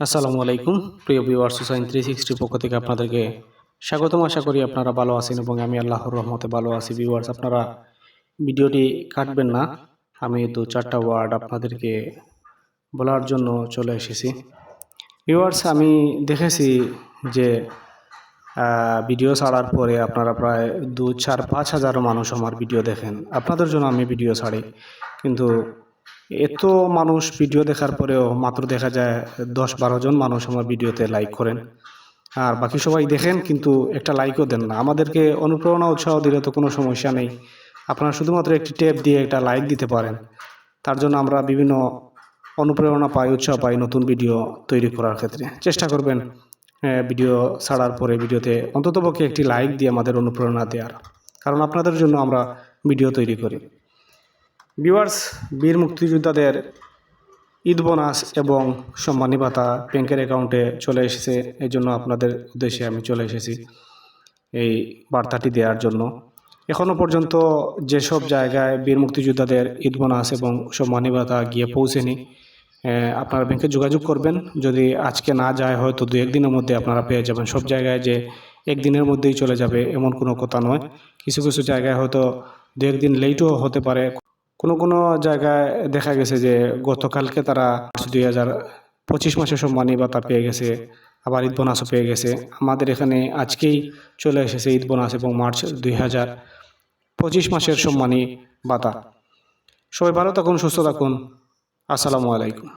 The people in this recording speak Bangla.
আসসালামু আলাইকুম। প্রিয় ভিউয়ার্স হুসাইন থ্রি সিক্সটির পক্ষ থেকে আপনাদেরকে স্বাগতম। আশা করি আপনারা ভালো আছেন এবং আমি আল্লাহর রহমতে ভালো আছি। ভিউয়ার্স আপনারা ভিডিওটি কাটবেন না। আমি দু চারটা ওয়ার্ড আপনাদেরকে বলার জন্য চলে এসেছি। ভিউয়ার্স আমি দেখেছি যে ভিডিও ছাড়ার পরে আপনারা প্রায় দু, চার, পাঁচ হাজার মানুষ আমার ভিডিও দেখেন। আপনাদের জন্য আমি ভিডিও ছাড়ি। কিন্তু এত মানুষ ভিডিও দেখার পরেও মাত্র দেখা যায় দশ বারো জন মানুষ আমার ভিডিওতে লাইক করেন। আর বাকি সবাই দেখেন, কিন্তু একটা লাইকও দেন না। আমাদেরকে অনুপ্রেরণা উৎসাহ দিলে তো কোনো সমস্যা নেই। আপনারা শুধুমাত্র একটি ট্যাপ দিয়ে একটা লাইক দিতে পারেন। তার জন্য আমরা বিভিন্ন অনুপ্রেরণা পাই, উৎসাহ পাই নতুন ভিডিও তৈরি করার ক্ষেত্রে। চেষ্টা করবেন ভিডিও ছাড়ার পরে ভিডিওতে অন্ততপক্ষে একটি লাইক দিয়ে আমাদের অনুপ্রেরণা দেওয়ার। কারণ আপনাদের জন্য আমরা ভিডিও তৈরি করি। ভিউয়ার্স, বীর মুক্তিযোদ্ধাদের ঈদ বোনাস এবং সম্মানী ভাতা ব্যাংকের অ্যাকাউন্টে চলে এসেছে। এই জন্য আপনাদের উদ্দেশ্যে আমি চলে এসেছি এই বার্তাটি দেওয়ার জন্য। এখনও পর্যন্ত যেসব জায়গায় বীর মুক্তিযোদ্ধাদের ঈদ বোনাস এবং সম্মানী ভাতা গিয়ে পৌঁছেনি আপনারা ব্যাংকে যোগাযোগ করবেন। যদি আজকে না যায়, হয়তো দু একদিনের মধ্যে আপনারা পেয়ে যাবেন। সব জায়গায় যে একদিনের মধ্যেই চলে যাবে, এমন কোনো কথা নয়। কিছু কিছু জায়গায় হয়তো দু একদিন লেটও হতে পারে। কোনো কোনো জায়গায় দেখা গেছে যে গতকালকে তারা দুই হাজার পঁচিশ মাসে সম্মানী ভাতা পেয়ে গেছে, আবার ঈদ বোনাসও পেয়ে গেছে। আমাদের এখানে আজকেই চলে এসেছে ঈদ বোনাস এবং মার্চ দুই হাজার পঁচিশ মাসের সম্মানী বাতা সবাই ভালো থাকুন, সুস্থ থাকুন। আসসালামু আলাইকুম।